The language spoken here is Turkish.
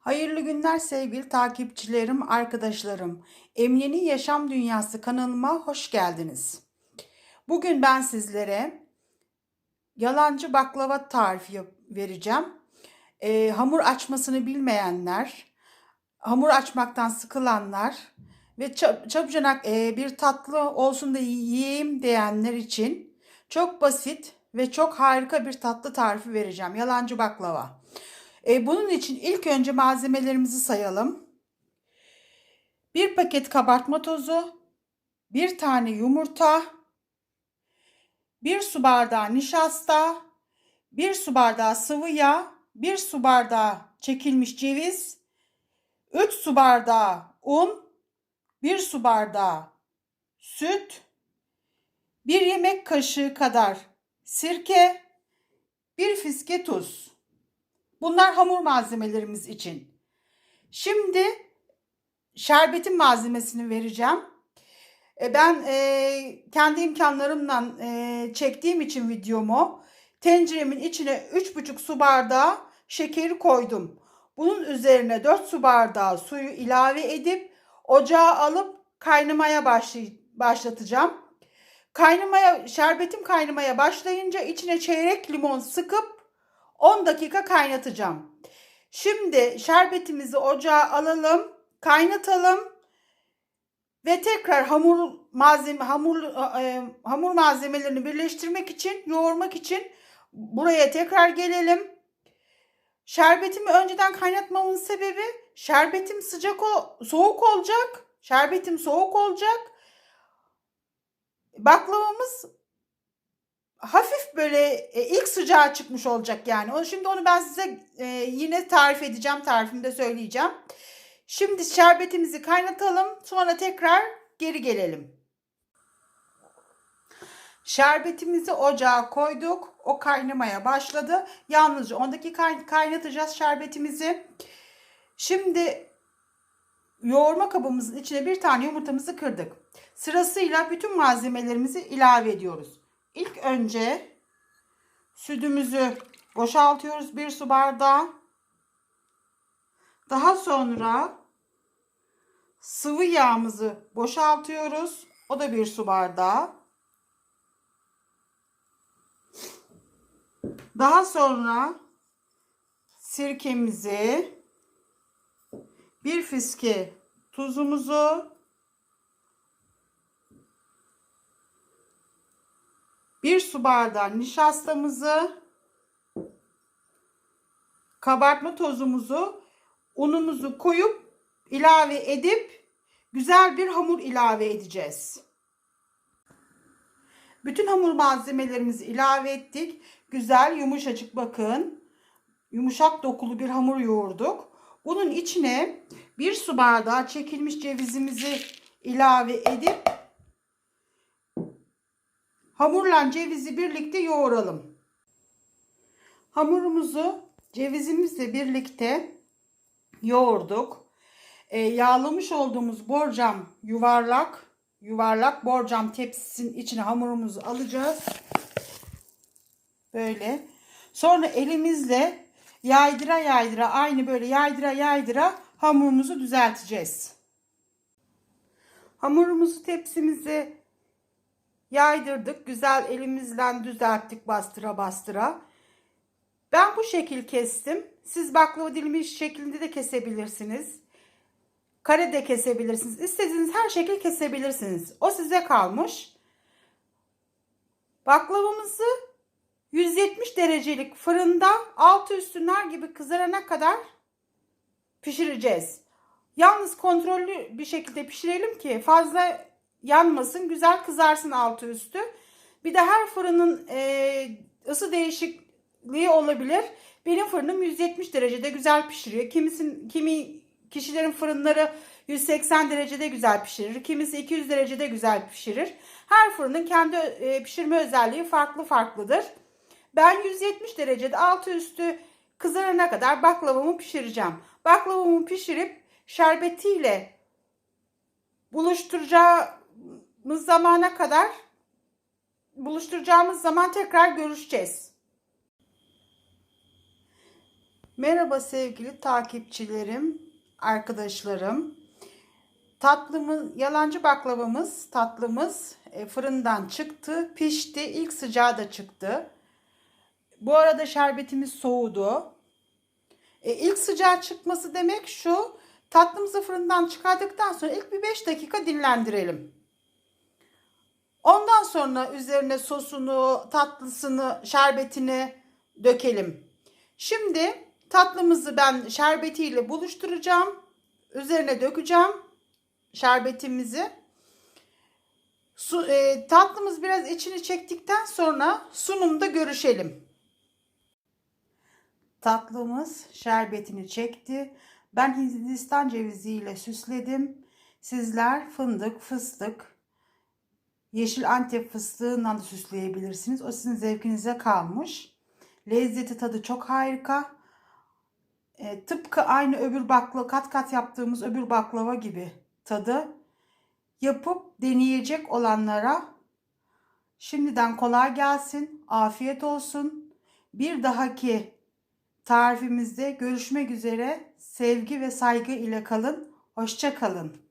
Hayırlı günler sevgili takipçilerim, arkadaşlarım. Emine'nin Yaşam Dünyası kanalıma hoş geldiniz. Bugün ben sizlere yalancı baklava tarifi vereceğim. Ee, hamur açmasını bilmeyenler, hamur açmaktan sıkılanlar ve çab- çabucanak e, bir tatlı olsun da yiyeyim diyenler için çok basit ve çok harika bir tatlı tarifi vereceğim. Yalancı baklava. E, bunun için ilk önce malzemelerimizi sayalım. Bir paket kabartma tozu, bir tane yumurta, bir su bardağı nişasta, bir su bardağı sıvı yağ, bir su bardağı çekilmiş ceviz, 3 su bardağı un, bir su bardağı süt, bir yemek kaşığı kadar sirke, bir fiske tuz. Bunlar hamur malzemelerimiz için. Şimdi şerbetin malzemesini vereceğim. E, Ben e, kendi imkanlarımla e, çektiğim için videomu tenceremin içine 3,5 su bardağı şekeri koydum. Bunun üzerine 4 su bardağı suyu ilave edip ocağa alıp kaynamaya başlay- başlatacağım. Kaynamaya, şerbetim kaynamaya başlayınca içine çeyrek limon sıkıp 10 dakika kaynatacağım. Şimdi şerbetimizi ocağa alalım, kaynatalım ve tekrar hamur malzeme hamur e, hamur malzemelerini birleştirmek için, yoğurmak için buraya tekrar gelelim. Şerbetimi önceden kaynatmamın sebebi şerbetim sıcak o soğuk olacak. Şerbetim soğuk olacak. Baklavamız hafif böyle e, ilk sıcağı çıkmış olacak yani. O şimdi onu ben size e, yine tarif edeceğim, tarifimde söyleyeceğim. Şimdi şerbetimizi kaynatalım, sonra tekrar geri gelelim. Şerbetimizi ocağa koyduk. O kaynamaya başladı. Yalnızca 10 dakika kaynatacağız şerbetimizi. Şimdi yoğurma kabımızın içine bir tane yumurtamızı kırdık. Sırasıyla bütün malzemelerimizi ilave ediyoruz. İlk önce sütümüzü boşaltıyoruz bir su bardağı. Daha sonra sıvı yağımızı boşaltıyoruz. O da bir su bardağı. Daha sonra sirkemizi, bir fiske tuzumuzu, bir su bardağı nişastamızı, kabartma tozumuzu, unumuzu koyup ilave edip güzel bir hamur ilave edeceğiz. Bütün hamur malzemelerimizi ilave ettik. Güzel yumuşacık bakın. Yumuşak dokulu bir hamur yoğurduk. Bunun içine bir su bardağı çekilmiş cevizimizi ilave edip hamurla cevizi birlikte yoğuralım. Hamurumuzu cevizimizle birlikte yoğurduk. E, yağlamış olduğumuz borcam yuvarlak yuvarlak borcam tepsisinin içine hamurumuzu alacağız. Böyle. Sonra elimizle yaydıra yaydıra aynı böyle yaydıra yaydıra hamurumuzu düzelteceğiz. Hamurumuzu tepsimize yaydırdık. Güzel elimizle düzelttik bastıra bastıra. Ben bu şekil kestim. Siz baklava dilimi şeklinde de kesebilirsiniz. Kare de kesebilirsiniz. İstediğiniz her şekil kesebilirsiniz. O size kalmış. Baklavamızı 170 derecelik fırında altı üstü nar gibi kızarana kadar pişireceğiz. Yalnız kontrollü bir şekilde pişirelim ki fazla yanmasın, güzel kızarsın altı üstü. Bir de her fırının e, ısı değişikliği olabilir. Benim fırınım 170 derecede güzel pişiriyor. Kimisin, kimi kişilerin fırınları 180 derecede güzel pişirir. Kimisi 200 derecede güzel pişirir. Her fırının kendi e, pişirme özelliği farklı farklıdır. Ben 170 derecede altı üstü kızarana kadar baklavamı pişireceğim. Baklavamı pişirip şerbetiyle buluşturacağımız zamana kadar buluşturacağımız zaman tekrar görüşeceğiz. Merhaba sevgili takipçilerim, arkadaşlarım. Tatlımız, yalancı baklavamız, tatlımız e, fırından çıktı, pişti. İlk sıcağı da çıktı. Bu arada şerbetimiz soğudu. E, ilk sıcağı çıkması demek şu. Tatlımızı fırından çıkardıktan sonra ilk bir 5 dakika dinlendirelim. Sonra üzerine sosunu, tatlısını, şerbetini dökelim. Şimdi tatlımızı ben şerbetiyle buluşturacağım. Üzerine dökeceğim şerbetimizi. Su, e, tatlımız biraz içini çektikten sonra sunumda görüşelim. Tatlımız şerbetini çekti. Ben Hindistan ceviziyle süsledim. Sizler fındık, fıstık, yeşil antep fıstığından da süsleyebilirsiniz. O sizin zevkinize kalmış. Lezzeti tadı çok harika. E, tıpkı aynı öbür baklava kat kat yaptığımız öbür baklava gibi tadı. Yapıp deneyecek olanlara şimdiden kolay gelsin. Afiyet olsun. Bir dahaki tarifimizde görüşmek üzere. Sevgi ve saygı ile kalın. Hoşça kalın.